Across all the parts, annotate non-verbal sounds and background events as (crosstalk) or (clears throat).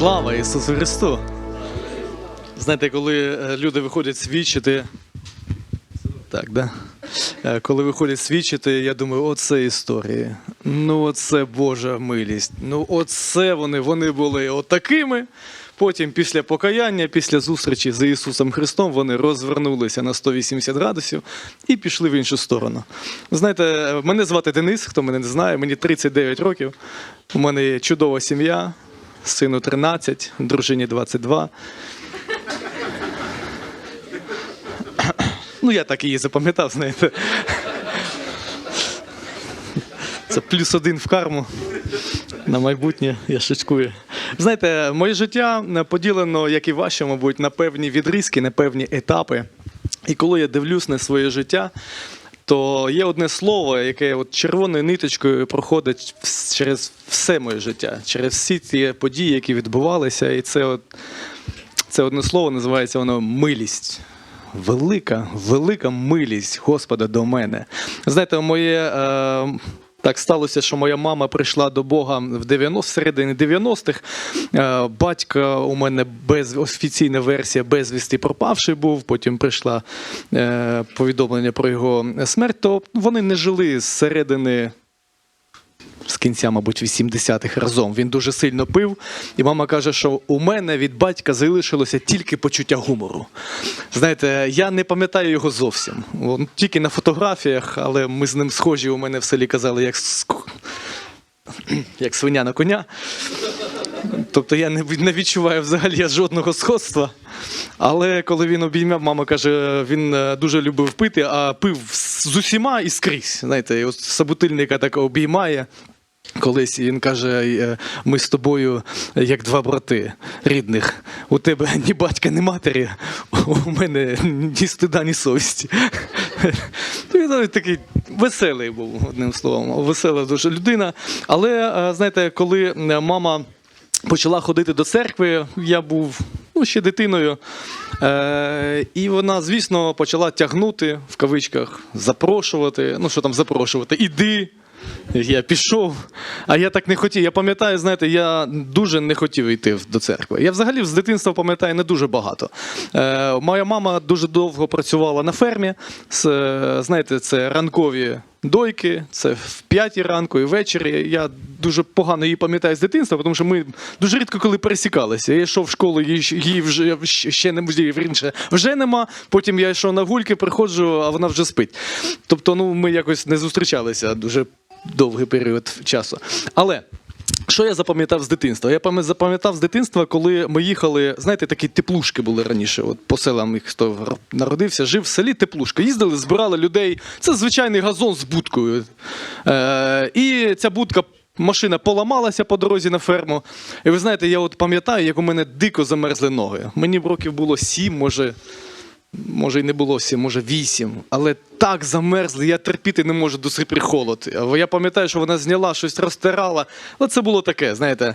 Слава Ісусу Христу! Знаєте, коли е, люди виходять свідчити. Так, да? Е, Коли виходять свідчити, я думаю, оце історії. Ну, оце Божа милість. Ну, оце вони, вони були отакими. Потім, після покаяння, після зустрічі з Ісусом Христом, вони розвернулися на 180 градусів і пішли в іншу сторону. Знаєте, мене звати Денис, хто мене не знає, мені 39 років. У мене є чудова сім'я, сину 13, дружині 22. Ну, я так її запам'ятав, знаєте. Це плюс один в карму. На майбутнє я шучкую. Знаєте, моє життя поділено, як і ваше, мабуть, на певні відрізки, на певні етапи. І коли я дивлюсь на своє життя, то є одне слово, яке от червоною ниточкою проходить через все моє життя, через всі ті події, які відбувалися. І це от це одне слово називається воно милість. Велика, велика милість Господа до мене. Знаєте, моє. Е, так сталося, що моя мама прийшла до Бога в 90, середині 90-х. Е, батько у мене без офіційна версія безвісти пропавший був. Потім прийшла е, повідомлення про його смерть. То вони не жили з середини з кінця, мабуть, 80-х разом. Він дуже сильно пив. І мама каже, що у мене від батька залишилося тільки почуття гумору. Знаєте, я не пам'ятаю його зовсім. Он тільки на фотографіях, але ми з ним схожі. У мене в селі казали, як, (clears throat) як свиня на коня. Тобто я не, відчуваю взагалі жодного сходства. Але коли він обіймав, мама каже, він е, дуже любив пити, а пив з усіма і скрізь. Знаєте, і от собутильника так обіймає. Колись він каже: е, ми з тобою як два брати рідних. У тебе (laughs) ні батька, ні матері, у мене ні стида, ні совісті. (laughs) Він такий веселий був, одним словом, весела дуже людина. Але е, знаєте, коли е, мама почала ходити до церкви, я був ну, ще дитиною. Е, і вона, звісно, почала тягнути в кавичках, запрошувати. Ну, що там запрошувати? Іди. Я пішов, а я так не хотів. Я пам'ятаю, знаєте, я дуже не хотів йти до церкви. Я взагалі з дитинства пам'ятаю не дуже багато. Е, моя мама дуже довго працювала на фермі. Е, знаєте, це ранкові дойки, це в п'ятій ранку і ввечері. Я дуже погано її пам'ятаю з дитинства, тому що ми дуже рідко коли пересікалися. Я йшов в школу, її, вже ще не в інше вже нема. Потім я йшов на гульки, приходжу, а вона вже спить. Тобто, ну ми якось не зустрічалися дуже довгий період часу. Але. Що я запам'ятав з дитинства? Я запам'ятав з дитинства, коли ми їхали, знаєте, такі теплушки були раніше. От по селам, їх, хто народився, жив в селі теплушка. Їздили, збирали людей. Це звичайний газон з будкою. Е, і ця будка. Машина поламалася по дорозі на ферму. І ви знаєте, я от пам'ятаю, як у мене дико замерзли ноги. Мені років було сім, може, може й не було сім, може вісім. Але так замерзли, я терпіти не можу до сипрі холод. Е, Я пам'ятаю, що вона зняла, щось розтирала. Але це було таке, знаєте, е,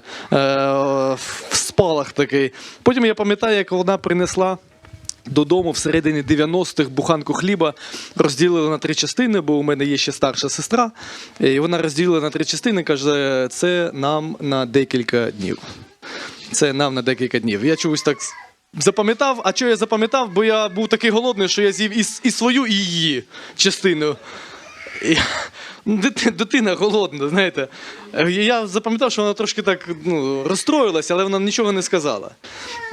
в спалах такий. Потім я пам'ятаю, як вона принесла. Додому всередині 90-х буханку хліба розділили на три частини, бо у мене є ще старша сестра. І вона розділила на три частини, каже, це нам на декілька днів. Це нам на декілька днів. Я чогось так запам'ятав. А що я запам'ятав? Бо я був такий голодний, що я з'їв і, і свою, і її частину. І, дитина голодна, знаєте. Е, Я запам'ятав, що вона трошки так ну, розстроїлася, але вона нічого не сказала.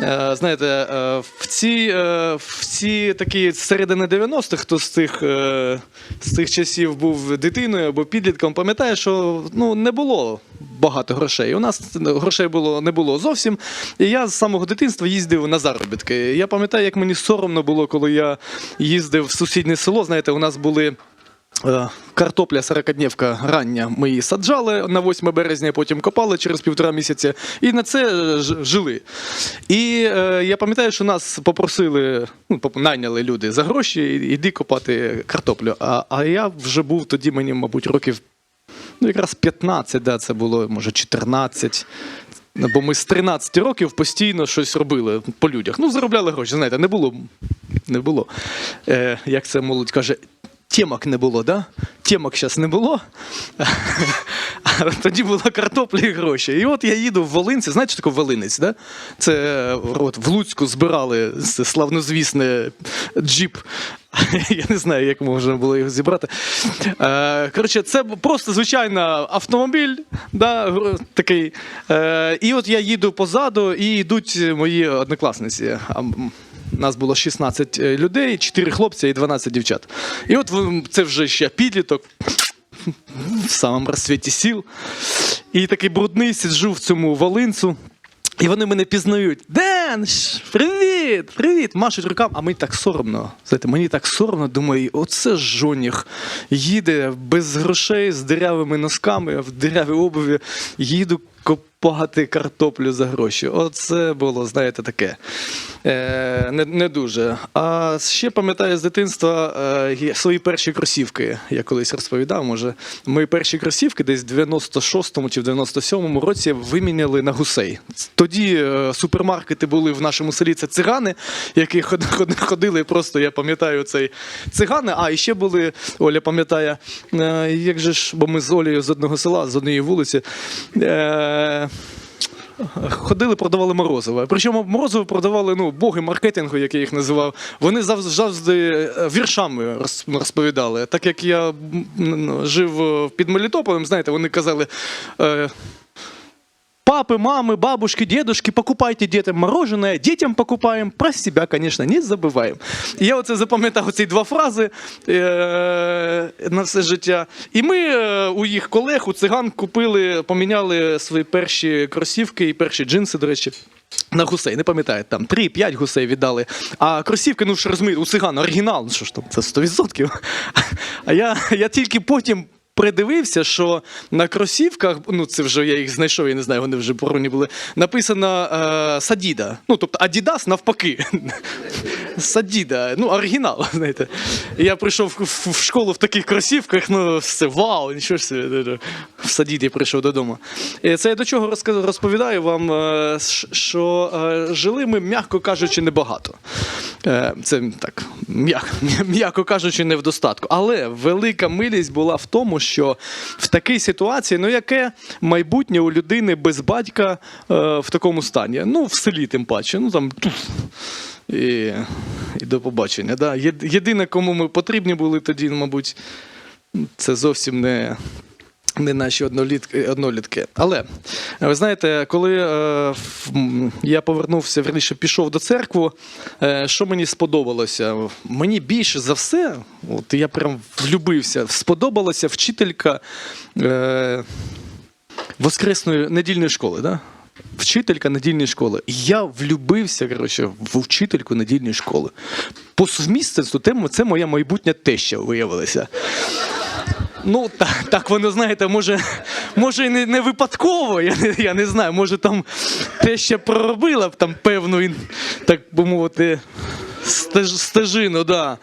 Е, знаєте, е, в ці, в ці такі середини 90-х, хто з цих, е, з цих часів був дитиною або підлітком, пам'ятає, що ну, не було багато грошей. У нас грошей було, не було зовсім. І я з самого дитинства їздив на заробітки. Я пам'ятаю, як мені соромно було, коли я їздив в сусіднє село. Знаєте, у нас були. Е, Картопля 40-днівка рання ми її саджали на 8 березня, потім копали через півтора місяця і на це е, жили. І е, я пам'ятаю, що нас попросили, ну, найняли люди за гроші, іди копати картоплю. А, а я вже був тоді, мені, мабуть, років ну, якраз 15, да, це було, може, 14. Бо ми з 13 років постійно щось робили по людях. Ну, заробляли гроші, знаєте, не було. Не було. Е, як це молодь каже, темок не було, да? Темок зараз не було. (laughs) Тоді була картопля і гроші. І от я їду в Волинці. Знаєте, таке Волинець? Да? Це е, от, в Луцьку збирали славнозвісне джіп. (laughs) Я не знаю, як можна було його зібрати. Е, коротше, це просто звичайний автомобіль, да, такий. Е, і от я їду позаду, і йдуть мої однокласниці. Нас було 16 людей, 4 хлопці і 12 дівчат. І от це вже ще підліток в самому розсвіті сіл. І такий брудний сиджу в цьому волинцю. І вони мене пізнають. Ден, привіт, привіт! Машуть рукам, а мені так соромно. Знаєте, мені так соромно, думаю, оце жоніх їде без грошей, з дирявими носками, в дирявій обуві, їду копати картоплю за гроші. Оце було, знаєте, таке. Е, не, не дуже. А ще пам'ятаю з дитинства е, свої перші кросівки. Я колись розповідав, може. Мої перші кросівки десь в 96-му чи в 97-му році виміняли на гусей. Тоді е, супермаркети були в нашому селі. Це цигани, які ход- ход- ходили просто, я пам'ятаю, цей цигани. А і ще були, Оля пам'ятає, е, як же ж, бо ми з Олею з одного села, з однієї вулиці. Е, Ходили, продавали морозиво. Причому морозиво продавали ну, боги маркетингу, як я їх називав. Вони завжди, е, віршами розповідали. Так як я жив е, під Мелітополем, знаєте, вони казали. Е, Папы, мамы, бабушки, дедушки, покупайте детям мороженое, детям покупаем, про себя, конечно, не забуваємо. І я оце запам'ятав ці два фрази е- на все життя. І ми е, у їх колег, у циган купили, поміняли свої перші кросівки і перші джинси, до речі. На гусей, не пам'ятаю, там 3-5 гусей віддали. А кросівки, ну ж розумієте, у цигана оригінал, ну що ж там, це 100%. А я, я тільки потім придивився, що на кросівках, ну це вже я їх знайшов, я не знаю, вони вже порвані були. Написано е, Садіда. Ну, тобто Адідас навпаки. Садіда, ну, оригінал, (laughs) знаєте. Я прийшов в, школу в таких кросівках, ну, все, вау, нічого ж собі. В Садіді прийшов додому. Це я до чого розповідаю вам, е, що е, жили ми, м'яко кажучи, небагато. Е, Це так, (laughs) м'яко, кажучи, не в достатку. Але велика милість була в тому, що в такій ситуації, ну яке майбутнє у людини без батька в такому стані? Ну, в селі тим паче. Ну там. І, і до побачення. Да? Єдине, кому ми потрібні були тоді, мабуть, це зовсім не. Не наші однолітки, однолітки. Але ви знаєте, коли е, я повернувся, верніше пішов до церкви, е, що мені сподобалося? Мені більше за все, от я прям влюбився, сподобалася вчителька е, воскресної недільної школи. Да? Вчителька недільної школи. І Я влюбився коротше, в вчительку недільної школи. По сумісництву тему це моя майбутня теща виявилася. Ну, так, так воно, знаєте, може, може і не, не випадково, я не, я не знаю, може там те ще проробила б там певну, так би мовити, стеж, стежину, да.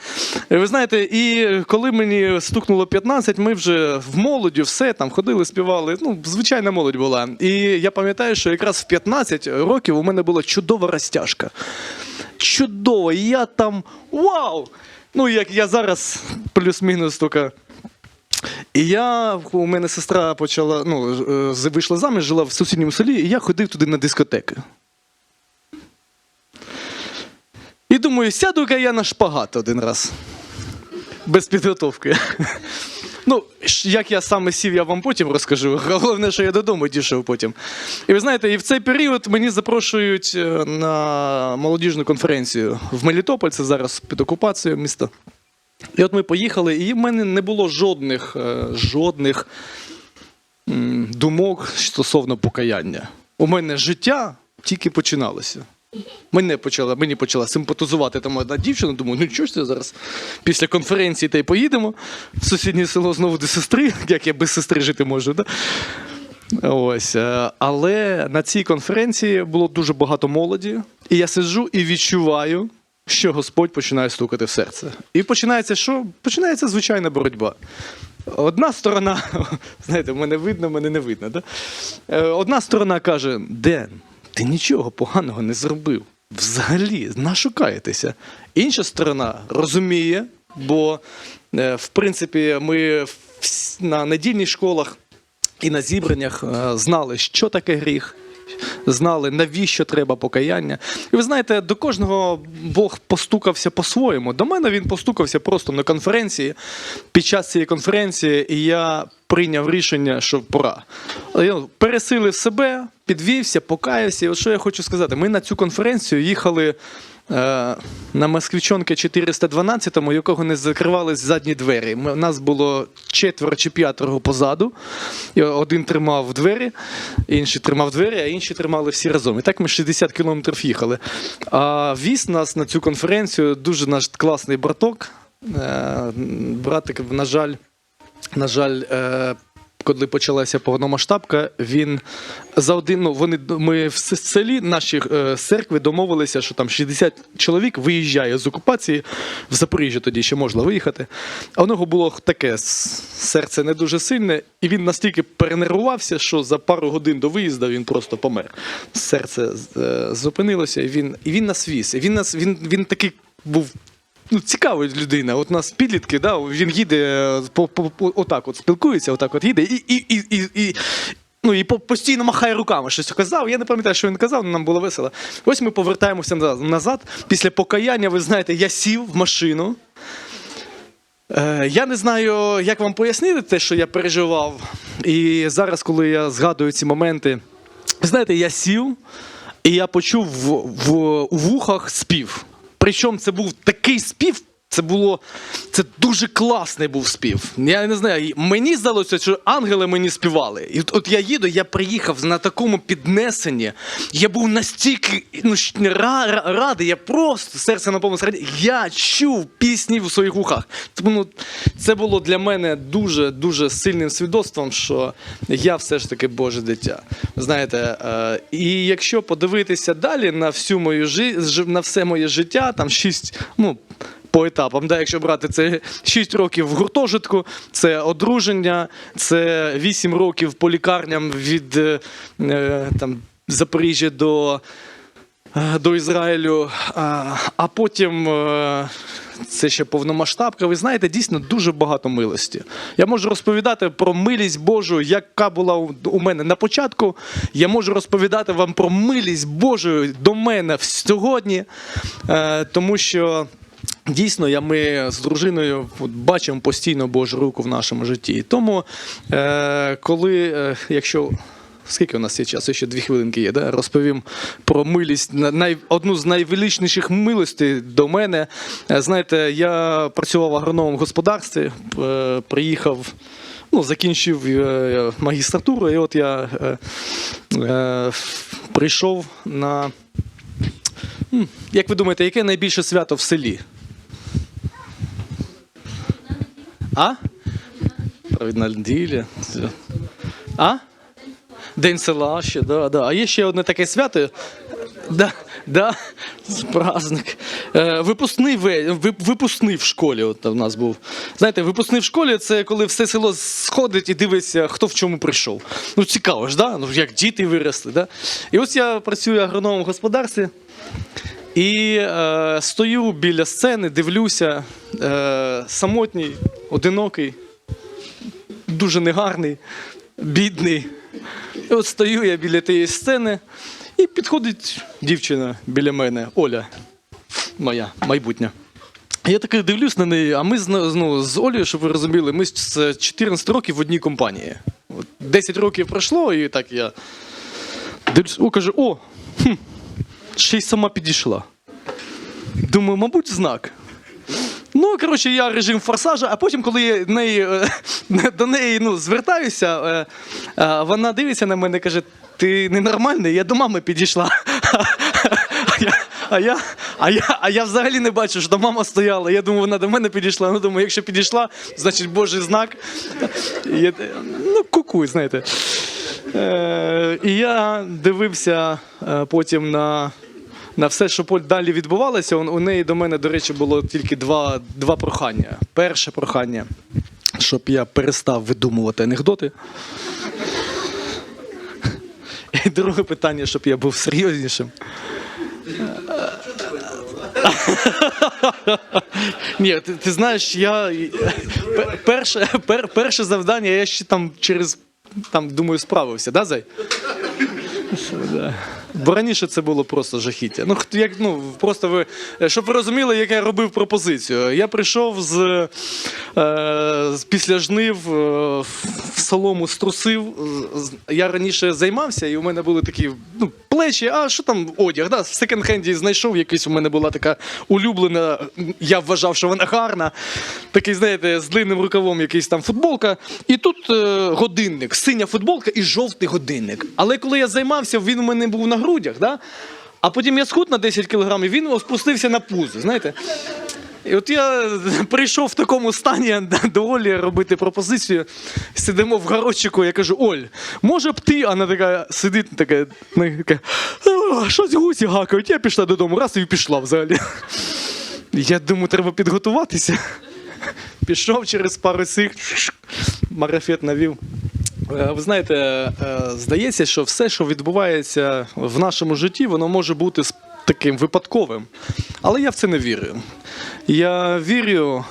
Ви знаєте, і коли мені стукнуло 15, ми вже в молоді, все там ходили, співали. Ну, звичайна молодь була. І я пам'ятаю, що якраз в 15 років у мене була чудова розтяжка. Чудова, і я там вау! Ну, як я зараз плюс-мінус тільки і я, у мене сестра почала, ну, е, вийшла заміж, жила в сусідньому селі, і я ходив туди на дискотеки. І думаю, сяду-ка я на шпагат один раз. Без підготовки. Ну, як я саме сів, я вам потім розкажу. Головне, що я додому дійшов потім. І ви знаєте, і в цей період мені запрошують е, на молодіжну конференцію в Мелітополь, це зараз під окупацією міста. І от ми поїхали, і в мене не було жодних, е, жодних думок стосовно покаяння. У мене життя тільки починалося. Мене почала, мені почала симпатизувати там одна дівчина. Думаю, ну чого ж це зараз після конференції та й поїдемо в сусіднє село знову до сестри, (laughs) як я без сестри жити можу. Да? Ось. е, Але на цій конференції було дуже багато молоді, і я сиджу і відчуваю, що Господь починає стукати в серце. І починається що? Починається звичайна боротьба. Одна сторона, (laughs) знаєте, мене видно, мене не видно. Да? Е, Одна сторона каже: Ден, ти нічого поганого не зробив. Взагалі, нашукаєтеся. Інша сторона розуміє, бо, е, в принципі, ми на недільних школах і на зібраннях е, знали, що таке гріх. Знали, навіщо треба покаяння. І ви знаєте, до кожного Бог постукався по-своєму. До мене він постукався просто на конференції. Під час цієї конференції і я прийняв рішення, що пора. Я пересилив себе, підвівся, покаявся. І от що я хочу сказати: ми на цю конференцію їхали. Е, На Москвичонки 412, у якого не закривались задні двері. Ми- Нас було четверо чи п'ятеро позаду. Один тримав двері, інший тримав двері, а інші тримали всі разом. І так ми 60 кілометрів їхали. А віз нас на цю конференцію дуже наш класний браток. Е, Братик, на жаль, на жаль, е, коли почалася повномасштабка, він за один. Ну вони ми в селі наші е, церкви домовилися, що там 60 чоловік виїжджає з окупації в Запоріжжя. Тоді ще можна виїхати. А у нього було таке серце не дуже сильне, і він настільки перенервувався, що за пару годин до виїзду він просто помер. Серце е, зупинилося, і він і він нас віз. І він нас він, він такий був ну, цікава людина. От у нас підлітки, да, він їде е, по, по, по, отак, от спілкується, отак от їде, і, і, і, і, і, ну, і постійно махає руками, щось казав. Я не пам'ятаю, що він казав, але нам було весело. Ось ми повертаємося назад. Після покаяння, ви знаєте, я сів в машину. Е, Я не знаю, як вам пояснити те, що я переживав. І зараз, коли я згадую ці моменти, знаєте, я сів і я почув в, в, у вухах спів. Причому це був такий спів. Це було це дуже класний був спів. Я не знаю. Мені здалося, що ангели мені співали. І от, от я їду, я приїхав на такому піднесенні. Я був настільки ну, ра, ра- радий, я просто серце наповнилося раді. Я чув пісні в своїх вухах. Тому ну, це було для мене дуже дуже сильним свідоцтвом, що я все ж таки Боже дитя. Знаєте, е, і якщо подивитися далі на всю мою жи, на все моє життя, там шість, ну. По етапам, да, якщо брати це 6 років в гуртожитку, це одруження, це 8 років по лікарням від е, там, Запоріжжя до, е, до Ізраїлю, а, потім е, це ще повномасштабка. Ви знаєте, дійсно дуже багато милості. Я можу розповідати про милість Божу, яка була у- мене на початку. Я можу розповідати вам про милість Божу до мене сьогодні, тому що. Дійсно, я ми з дружиною бачимо постійно Божу руку в нашому житті. Тому, е, коли, е, якщо скільки у нас є часу, ще дві хвилинки є, да? розповім про милість, на- най, одну з найвеличніших милостей до мене. Е, знаєте, я працював в агрономому господарстві, е, приїхав. Ну, закінчив е, магістратуру, і от я е, е, прийшов на. Як ви думаєте, яке найбільше свято в селі? А? Провідна неділя. А? День села ще, да, да. А є ще одне таке свято. Да, да, праздник. Е, випускний, випускний в школі. От у нас був. Знаєте, випускний в школі це коли все село сходить і дивиться, хто в чому прийшов. Ну, цікаво ж, да? ну, як діти виросли. Да? І ось я працюю в агрономному господарстві. І е, стою біля сцени, дивлюся, е, самотній, одинокий, дуже негарний, бідний. І от стою я біля тієї сцени, і підходить дівчина біля мене, Оля, моя майбутня. Я таки дивлюсь на неї, а ми з, ну, з Олею, щоб ви розуміли, ми з 14 років в одній компанії. 10 років пройшло, і так я дивлюсь, о, каже, о, хм, ще й сама підійшла. Думаю, мабуть, знак. Ну, коротше, я режим форсажа, а потім, коли я неї, е, (laughs) до неї ну, звертаюся, е, е, вона дивиться на мене і каже: ти ненормальний, я до мами підійшла. (laughs) А я, а, я, а, я, взагалі не бачу, що мама стояла. Я думаю, вона до мене підійшла. Ну, думаю, якщо підійшла, значить Божий знак. Я, ну, кукуй, знаєте. Е, і я дивився потім на, на все, що далі відбувалося. У неї до мене, до речі, було тільки два, два прохання. Перше прохання, щоб я перестав видумувати анекдоти. І друге питання, щоб я був серйознішим. (laughs) Ні, ти, ти знаєш, я перше, пер, перше завдання я ще там через там, думаю, справився, да, Зай? Да. Бо раніше це було просто жахіття. Ну, як, ну, просто ви, щоб ви розуміли, як я робив пропозицію. Я прийшов з, е, з після жнив, е, в солому струсив. Я раніше займався, і у мене були такі ну, плечі, а що там одяг? Да? В секонд-хенді знайшов якийсь, у мене була така улюблена, я вважав, що вона гарна. Такий, знаєте, з длинним рукавом якийсь там футболка. І тут е, годинник, синя футболка і жовтий годинник. Але коли я займався, він у мене був на грудях, да? а потім я схуд на 10 кілограмів, він спустився на пузо, знаєте. І от я прийшов в такому стані до Олі робити пропозицію. Сидимо в городчику, я кажу: Оль, може б ти, а вона така сидить, така, ну, така щось гусі гакають. Я пішла додому, раз і пішла взагалі. Я думаю, треба підготуватися. Пішов через пару цих марафет навів. Е, Ви знаєте, е, здається, що все, що відбувається в нашому житті, воно може бути таким випадковим. Але я в це не вірю. Я вірю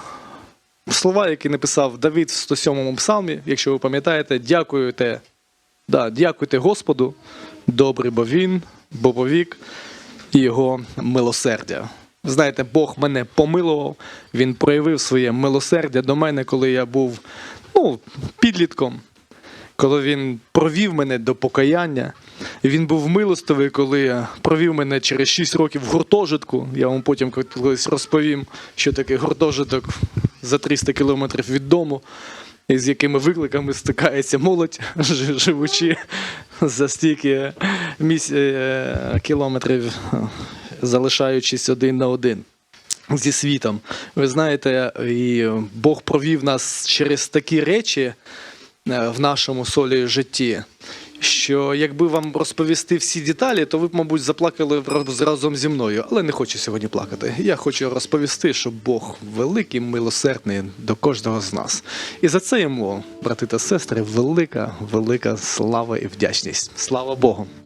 в слова, які написав Давид в 107-му псалмі, якщо ви пам'ятаєте, дякуйте, да, дякуйте Господу, добрий бо він, бо повік і його милосердя. Знаєте, Бог мене помилував, він проявив своє милосердя до мене, коли я був ну, підлітком коли він провів мене до покаяння. Він був милостивий, коли провів мене через 6 років в гуртожитку. Я вам потім колись розповім, що таке гуртожиток за 300 кілометрів від дому, і з якими викликами стикається молодь, (laughs) живучи за стільки місь... е, кілометрів, залишаючись один на один зі світом. Ви знаєте, і Бог провів нас через такі речі е, в нашому солі житті. Що якби вам розповісти всі деталі, то ви б, мабуть, заплакали раз- разом зі мною. Але не хочу сьогодні плакати. Я хочу розповісти, що Бог великий, милосердний до кожного з нас. І за це йому, брати та сестри, велика, велика слава і вдячність. Слава Богу!